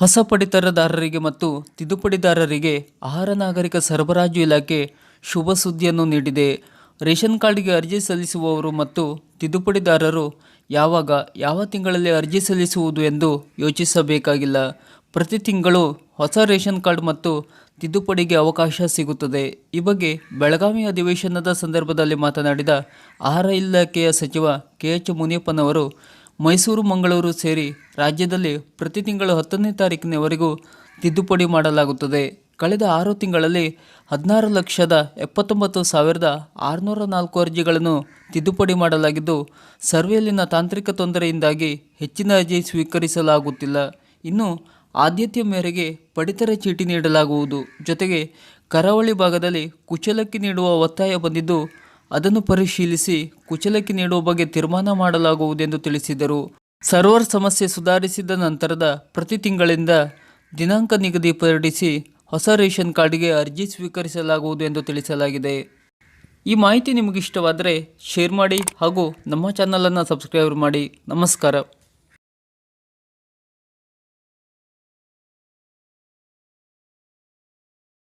ಹೊಸ ಪಡಿತರದಾರರಿಗೆ ಮತ್ತು ತಿದ್ದುಪಡಿದಾರರಿಗೆ ಆಹಾರ ನಾಗರಿಕ ಸರಬರಾಜು ಇಲಾಖೆ ಶುಭ ಸುದ್ದಿಯನ್ನು ನೀಡಿದೆ. ರೇಷನ್ ಕಾರ್ಡ್ಗೆ ಅರ್ಜಿ ಸಲ್ಲಿಸುವವರು ಮತ್ತು ತಿದ್ದುಪಡಿದಾರರು ಯಾವಾಗ, ಯಾವ ತಿಂಗಳಲ್ಲಿ ಅರ್ಜಿ ಸಲ್ಲಿಸುವುದು ಎಂದು ಯೋಚಿಸಬೇಕಾಗಿಲ್ಲ. ಪ್ರತಿ ತಿಂಗಳು ಹೊಸ ರೇಷನ್ ಕಾರ್ಡ್ ಮತ್ತು ತಿದ್ದುಪಡಿಗೆ ಅವಕಾಶ ಸಿಗುತ್ತದೆ. ಈ ಬಗ್ಗೆ ಬೆಳಗಾವಿ ಅಧಿವೇಶನದ ಸಂದರ್ಭದಲ್ಲಿ ಮಾತನಾಡಿದ ಆಹಾರ ಇಲಾಖೆಯ ಸಚಿವ ಕೆ ಎಚ್ ಮುನಿಯಪ್ಪನವರು ಮೈಸೂರು, ಮಂಗಳೂರು ಸೇರಿ ರಾಜ್ಯದಲ್ಲಿ ಪ್ರತಿ ತಿಂಗಳು ಹತ್ತನೇ ತಾರೀಕಿನವರೆಗೂ ತಿದ್ದುಪಡಿ ಮಾಡಲಾಗುತ್ತದೆ. ಕಳೆದ ಆರು ತಿಂಗಳಲ್ಲಿ ಹದಿನಾರು ಲಕ್ಷದ ಎಪ್ಪತ್ತೊಂಬತ್ತು ಸಾವಿರದ ಆರುನೂರ ನಾಲ್ಕು ಅರ್ಜಿಗಳನ್ನು ತಿದ್ದುಪಡಿ ಮಾಡಲಾಗಿದ್ದು, ಸರ್ವೆಯಲ್ಲಿನ ತಾಂತ್ರಿಕ ತೊಂದರೆಯಿಂದಾಗಿ ಹೆಚ್ಚಿನ ಅರ್ಜಿ ಸ್ವೀಕರಿಸಲಾಗುತ್ತಿಲ್ಲ. ಇನ್ನು ಆದ್ಯತೆಯ ಮೇರೆಗೆ ಪಡಿತರ ಚೀಟಿ ನೀಡಲಾಗುವುದು. ಜೊತೆಗೆ ಕರಾವಳಿ ಭಾಗದಲ್ಲಿ ಕುಚಲಕ್ಕಿ ನೀಡುವ ಒತ್ತಾಯ ಬಂದಿದ್ದು ಅದನ್ನು ಪರಿಶೀಲಿಸಿ ಕುಚಲಕ್ಕೆ ನೀಡುವ ಬಗ್ಗೆ ತೀರ್ಮಾನ ಮಾಡಲಾಗುವುದೆಂದು ತಿಳಿಸಿದರು. ಸರ್ವರ್ ಸಮಸ್ಯೆ ಸುಧಾರಿಸಿದ ನಂತರದ ಪ್ರತಿ ತಿಂಗಳಿಂದ ದಿನಾಂಕ ನಿಗದಿಪಡಿಸಿ ಹೊಸ ರೇಷನ್ ಕಾರ್ಡ್ಗೆ ಅರ್ಜಿ ಸ್ವೀಕರಿಸಲಾಗುವುದು ಎಂದು ತಿಳಿಸಲಾಗಿದೆ. ಈ ಮಾಹಿತಿ ನಿಮಗಿಷ್ಟವಾದರೆ ಶೇರ್ ಮಾಡಿ ಹಾಗೂ ನಮ್ಮ ಚಾನಲನ್ನು ಸಬ್ಸ್ಕ್ರೈಬ್ ಮಾಡಿ. ನಮಸ್ಕಾರ.